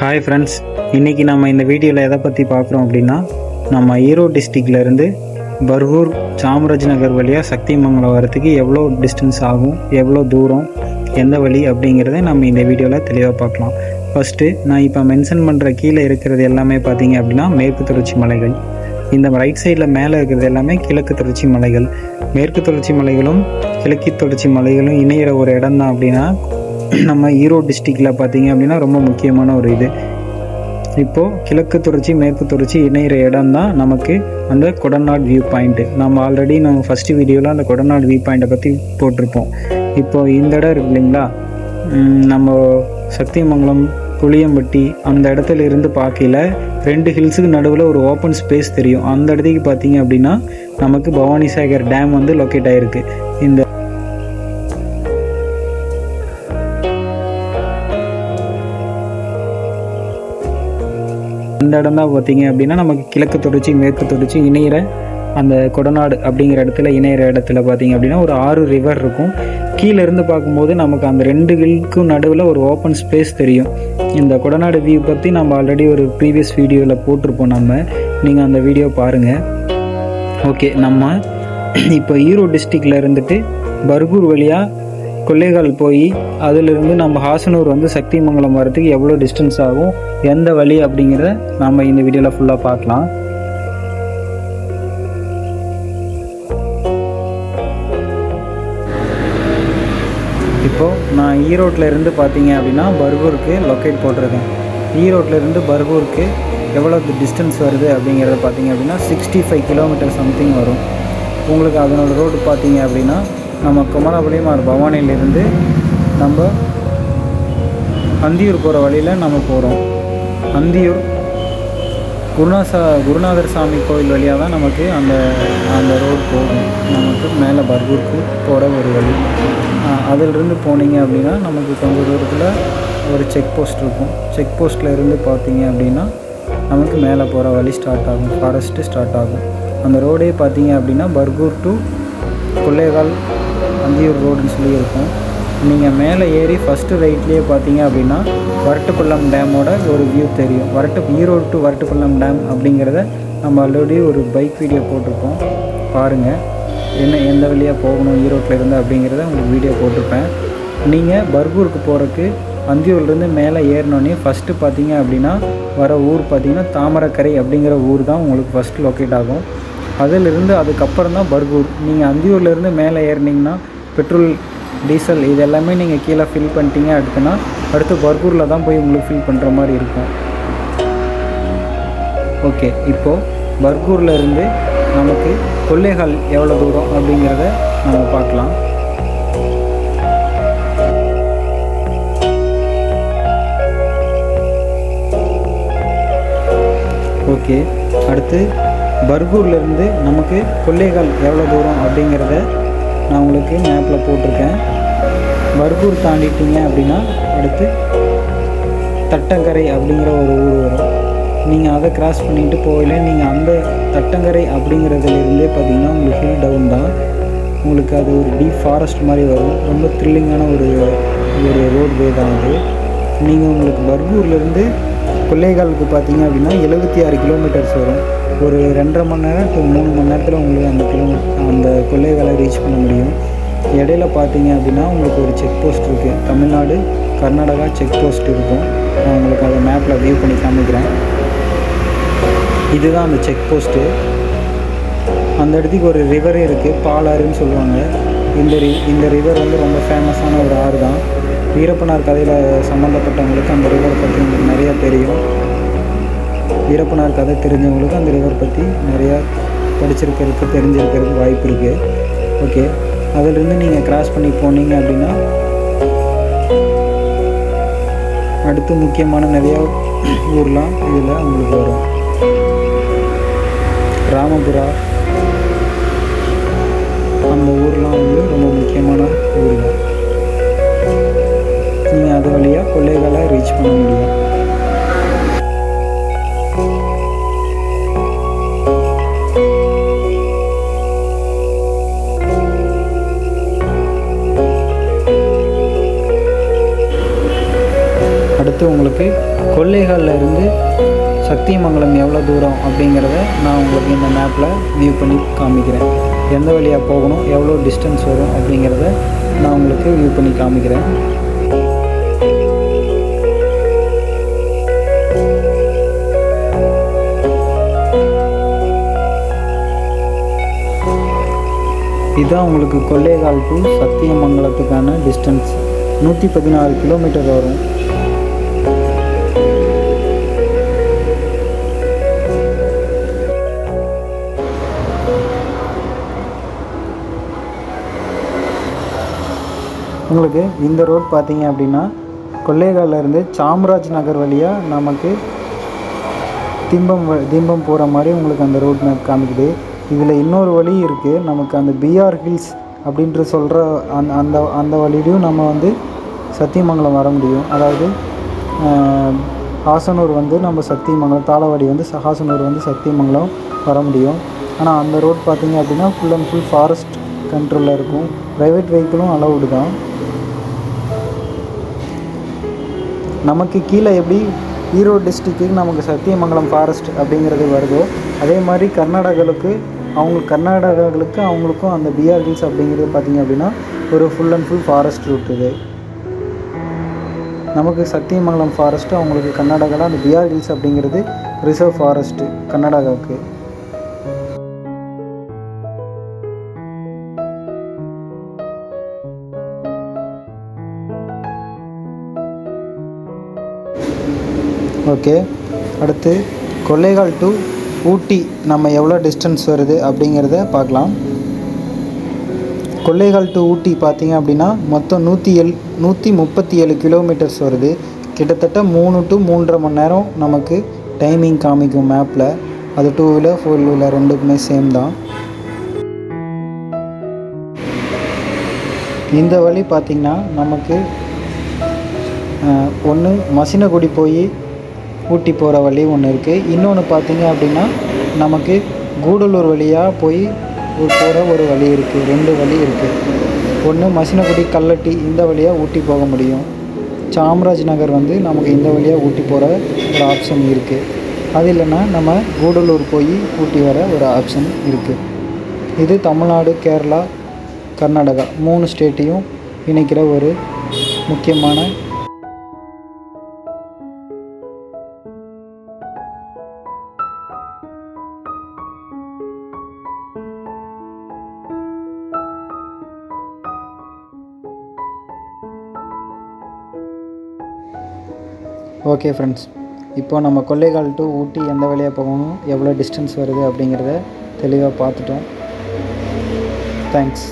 Hi friends இன்றைக்கி நம்ம இந்த வீடியோவில் எதை பற்றி பார்க்குறோம் அப்படின்னா நம்ம ஈரோடு டிஸ்ட்ரிக்ட்லேருந்து பர்கூர் சாமராஜ் நகர் வழியாக சக்திமங்கலம் வரத்துக்கு எவ்வளோ டிஸ்டன்ஸ் ஆகும் எவ்வளோ தூரம் எந்த வழி அப்படிங்கிறத நம்ம இந்த வீடியோவில் தெளிவாக பார்க்கலாம். ஃபஸ்ட்டு நான் இப்போ மென்ஷன் பண்ணுற கீழே இருக்கிறது எல்லாமே பார்த்தீங்க அப்படின்னா மேற்கு தொடர்ச்சி மலைகள். இந்த ரைட் சைடில் மேலே இருக்கிறது எல்லாமே கிழக்கு தொடர்ச்சி மலைகள். மேற்கு தொடர்ச்சி மலைகளும் கிழக்கு தொடர்ச்சி மலைகளும் இணையிற ஒரு இடம் தான் அப்படின்னா நம்ம ஈரோடு டிஸ்ட்ரிக்டில் பார்த்தீங்க அப்படின்னா ரொம்ப முக்கியமான ஒரு இது. இப்போது கிழக்கு தொடர்ச்சி மேற்கு தொடர்ச்சி இணையிற இடம் தான் நமக்கு அந்த கொடநாடு வியூ பாயிண்ட்டு நம்ம ஆல்ரெடி நம்ம ஃபஸ்ட்டு வீடியோவில் அந்த கொடநாடு வியூ பாயிண்ட்டை பற்றி போட்டிருப்போம். இப்போது இந்த இடம் இருக்கு இல்லைங்களா? நம்ம சக்திமங்கலம் புளியம்பட்டி அந்த இடத்துல இருந்து பார்க்கையில ரெண்டு ஹில்ஸுக்கு நடுவில் ஒரு ஓப்பன் ஸ்பேஸ் தெரியும். அந்த இடத்துக்கு பார்த்தீங்க அப்படின்னா நமக்கு பவானி சாகர் டேம் வந்து லொக்கேட் ஆகிருக்கு இந்த அந்த இடம் தான் பார்த்தீங்க அப்படின்னா நமக்கு கிழக்கு தொடர்ச்சி மேற்கு தொடர்ச்சி இணையிற அந்த கொடநாடு அப்படிங்கிற இடத்துல இணையிற இடத்துல பார்த்தீங்க அப்படின்னா ஒரு ஆறு ரிவர் இருக்கும். கீழே இருந்து பார்க்கும்போது நமக்கு அந்த ரெண்டு ஹில்க்கும் நடுவில் ஒரு ஓப்பன் ஸ்பேஸ் தெரியும். இந்த கொடநாடு வியூ பற்றி நம்ம ஆல்ரெடி ஒரு ப்ரீவியஸ் வீடியோவில் போட்டிருப்போம் நம்ம. நீங்கள் அந்த வீடியோ பாருங்கள் ஓகே நம்ம இப்போ ஈரோடு டிஸ்ட்ரிக்டில் இருந்துட்டு பர்கூர் வழியாக கொள்ளைகள் போய் அதிலிருந்து நம்ம ஹாசனூர் வந்து சக்திமங்கலம் வரதுக்கு எவ்வளோ டிஸ்டன்ஸ் ஆகும் எந்த வழி அப்படிங்கிறத நம்ம இந்த வீடியோவில் ஃபுல்லாக பார்க்கலாம். இப்போது நான் ஈரோட்டில் இருந்து பார்த்தீங்க அப்படின்னா பர்கூருக்கு லொக்கேட் போட்டிருக்கேன். ஈரோட்டில் இருந்து பர்கூருக்கு எவ்வளோ டிஸ்டன்ஸ் வருது அப்படிங்கிறத பார்த்தீங்க அப்படின்னா சிக்ஸ்டி ஃபைவ் கிலோமீட்டர் சம்திங் வரும். உங்களுக்கு அதனோட ரோடு பார்த்தீங்க அப்படின்னா நம்ம குமரபுளிமார் பவானியிலிருந்து நம்ம அந்தியூர் போகிற வழியில் நம்ம போகிறோம் அந்தியூர் குருநாசா குருநாதர் சாமி கோவில் வழியாக தான் நமக்கு அந்த அந்த ரோடு போகும். நமக்கு மேலே பர்கூருக்கு போகிற ஒரு வழி. அதிலிருந்து போனீங்க அப்படின்னா நமக்கு கொஞ்சம் தூரத்தில் ஒரு செக் போஸ்ட் இருக்கும். செக் போஸ்ட்டில் இருந்து பார்த்தீங்க அப்படின்னா நமக்கு மேலே போகிற வழி ஸ்டார்ட் ஆகும். ஃபாரஸ்ட்டு ஸ்டார்ட் ஆகும். அந்த ரோடே பார்த்தீங்க அப்படின்னா பர்கூர் டு கொள்ளைகால் அந்தியூர் ரோடுன்னு சொல்லி இருக்கும் நீங்கள் மேலே ஏறி ஃபஸ்ட்டு ரைட்லேயே பார்த்தீங்க அப்படின்னா வரட்டுக்குள்ளம் டேமோட ஒரு வியூ தெரியும். வரட்டு ஈரோடு டு வரட்டுக்குள்ளம் டேம் அப்படிங்கிறத நம்ம ஆல்ரெடி ஒரு பைக் வீடியோ போட்டிருப்போம் பாருங்கள் என்ன எந்த வழியாக போகணும் ஈரோட்டில் இருந்து அப்படிங்கிறத உங்களுக்கு வீடியோ போட்டிருப்பேன். நீங்கள் பர்கூருக்கு போகிறதுக்கு அந்தியூர்லேருந்து மேலே ஏறினோடனே ஃபஸ்ட்டு பார்த்தீங்க அப்படின்னா வர ஊர் பார்த்தீங்கன்னா தாமரக்கரை அப்படிங்கிற ஊர் தான் உங்களுக்கு ஃபஸ்ட்டு லொக்கேட் ஆகும். அதிலிருந்து அதுக்கப்புறம் தான் பர்கூர். நீங்கள் அந்தியூர்லேருந்து மேலே ஏறினீங்கன்னா பெட்ரோல் டீசல் இது எல்லாமே நீங்கள் கீழே ஃபில் பண்ணிட்டீங்க அடுத்துனா அடுத்து பர்கூரில் தான் போய் உங்களுக்கு ஃபில் பண்ணுற மாதிரி இருக்கும். ஓகே இப்போது பர்கூரில் இருந்து நமக்கு கொள்ளைகள் எவ்வளோ தூரம் அப்படிங்கிறத நம்ம பார்க்கலாம். ஓகே அடுத்து பர்கூர்லேருந்து நமக்கு கொள்ளைகள் எவ்வளோ தூரம் அப்படிங்கிறத நான் உங்களுக்கு மேப்பில் போட்டிருக்கேன். பர்கூர் தாண்டிட்டீங்க அப்படின்னா அடுத்து தட்டங்கரை அப்படிங்கிற ஒரு ஊர் வரும். நீங்கள் அதை கிராஸ் பண்ணிட்டு போகல நீங்கள் அந்த தட்டங்கரை அப்படிங்கிறதுலேருந்தே பார்த்தீங்கன்னா உங்களுக்கு ஹில் டவுன் தான். உங்களுக்கு அது ஒரு டீப் ஃபாரஸ்ட் மாதிரி வரும். ரொம்ப த்ரில்லிங்கான ஒரு ஒரு ரோட்வே தான் அது. நீங்கள் உங்களுக்கு பர்கூர்லேருந்து கொள்ளைகாலுக்கு பார்த்தீங்க அப்படின்னா எழுபத்தி ஆறு கிலோமீட்டர்ஸ் வரும். ஒரு ரெண்டரை மணி நேரம் டு மூணு மணி நேரத்தில் உங்களுக்கு அந்த கிலோ அந்த கொள்ளைகாலை ரீச் பண்ண முடியும். இடையில பார்த்தீங்க அப்படின்னா உங்களுக்கு ஒரு செக் போஸ்ட் இருக்குது தமிழ்நாடு கர்நாடகா செக் போஸ்ட் இருக்கும். நான் உங்களுக்கு அதை மேப்பில் வியூ பண்ணி காமிக்கிறேன். இதுதான் அந்த செக் போஸ்ட்டு அந்த இடத்துக்கு ஒரு ரிவரே இருக்குது பாலாறுன்னு சொல்லுவாங்க. இந்த ரி இந்த ரிவர் வந்து ரொம்ப ஃபேமஸான ஒரு ஆறு தான் வீரப்பனார் கதையில் சம்மந்தப்பட்டவங்களுக்கு அந்த ரிவரை பற்றி உங்களுக்கு நிறையா தெரியும். வீரப்பனார் கதை தெரிஞ்சவங்களுக்கு அந்த ரிவர் பற்றி நிறையா படிச்சிருக்கிறதுக்கு தெரிஞ்சிருக்கிறதுக்கு வாய்ப்பு இருக்குது ஓகே அதிலிருந்து நீங்கள் கிராஸ் பண்ணி போனீங்க அப்படின்னா அடுத்து முக்கியமான நிறையா ஊர்லாம் இதில் உங்களுக்கு வரும். ராமபுரா அந்த ஊர்லாம் வந்து ரொம்ப முக்கியமான ஊருங்க. நீங்கள் அது வழியாக கொள்ளைகளை ரீச் பண்ண முடியும். உங்களுக்கு கொள்ளைகாலில் இருந்து சக்திமங்கலம் எவ்வளோ தூரம் அப்படிங்கிறத நான் உங்களுக்கு இந்த மேப்பில் வியூ பண்ணி காமிக்கிறேன். எந்த வழியாக போகணும் எவ்வளோ டிஸ்டன்ஸ் வரும் அப்படிங்கிறத நான் உங்களுக்கு வியூ பண்ணி காமிக்கிறேன். இதுதான் உங்களுக்கு கொள்ளைகால் டு சத்தியமங்கலத்துக்கான டிஸ்டன்ஸ் நூற்றி பதினாறு கிலோமீட்டர் வரும். உங்களுக்கு இந்த ரோட் பார்த்தீங்க அப்படின்னா கொல்லேகால்ல சாம்ராஜ் நகர் வழியாக நமக்கு திம்பம் வ- திம்பம் போகிற மாதிரி உங்களுக்கு அந்த ரோட் மேப் காமிக்குது. இதில் இன்னொரு வழி இருக்குது நமக்கு அந்த பிஆர் ஹில்ஸ் அப்படின்ற சொல்கிற அந்த அந்த அந்த வழியிலையும் நம்ம வந்து சத்தியமங்கலம் வர முடியும். அதாவது ஹாசனூர் வந்து நம்ம சத்தியமங்கலம் தாளவாடி வந்து ஹாசனூர் வந்து சத்தியமங்கலம் வர முடியும். ஆனால் அந்த ரோட் பார்த்தீங்க அப்படின்னா ஃபுல் அண்ட் ஃபுல் ஃபாரஸ்ட் கண்ட்ரோலில் இருக்கும். ப்ரைவேட் வெஹிக்கிளும் அலௌடு தான். நமக்கு கீழே எப்படி ஈரோடு டிஸ்ட்ரிக்ட்டுக்கு நமக்கு சத்தியமங்கலம் ஃபாரஸ்ட் அப்படிங்கிறது வருதோ அதே மாதிரி கர்நாடகாவுக்கு அவங்க கர்நாடகாவுக்கு அவங்களுக்கும் அந்த பிஆர் ஹில்ஸ் அப்படிங்கிறது பார்த்திங்க அப்படின்னா ஒரு full and full forest route இது. நமக்கு சத்தியமங்கலம் ஃபாரஸ்ட்டு அவங்களுக்கு கர்நாடகாவில் அந்த பிஆர் ஹில்ஸ் அப்படிங்கிறது ரிசர்வ் ஃபாரஸ்ட்டு கர்நாடகாவுக்கு. ஓகே அடுத்து கொள்ளைகால் டு ஊட்டி நம்ம எவ்வளோ டிஸ்டன்ஸ் வருது அப்படிங்கிறத பார்க்கலாம். கொள்ளைகால் டு ஊட்டி பார்த்தீங்க அப்படின்னா மொத்தம் நூற்றி எல் நூற்றி முப்பத்தி ஏழு கிலோமீட்டர்ஸ் வருது. கிட்டத்தட்ட மூணு டு மூன்றரை மணி நேரம் நமக்கு டைமிங் காமிக்கும் மேப்பில் அது டூ வீலர் ஃபோர் வீலர் ரெண்டுக்குமே சேம் தான். இந்த வழி பார்த்திங்கன்னா நமக்கு ஒன்று மசினகுடி போய் ஊட்டி போகிற வழி ஒன்று இருக்குது இன்னொன்று பார்த்தீங்க அப்படின்னா நமக்கு கூடலூர் வழியாக போய் போகிற ஒரு வழி இருக்குது ரெண்டு வழி இருக்குது ஒன்று மசினகுடி கல்லட்டி இந்த வழியாக ஊட்டி போக முடியும். சாம்ராஜ் நகர் வந்து நமக்கு இந்த வழியாக ஊட்டி போகிற ஒரு ஆப்ஷன் இருக்குது அது இல்லைன்னா நம்ம கூடலூர் போய் ஊட்டி வர ஒரு ஆப்ஷன் இருக்குது இது தமிழ்நாடு கேரளா கர்நாடகா மூணு ஸ்டேட்டையும் இணைக்கிற ஒரு முக்கியமான ஓகே ஃப்ரெண்ட்ஸ் இப்போ நம்ம கொள்ளைக்கால் டு ஊட்டி எந்த வழியாக போகணும்? எவ்வளோ டிஸ்டன்ஸ் வருது அப்படிங்கிறத தெளிவாக பார்த்துட்டோம். தேங்க்ஸ்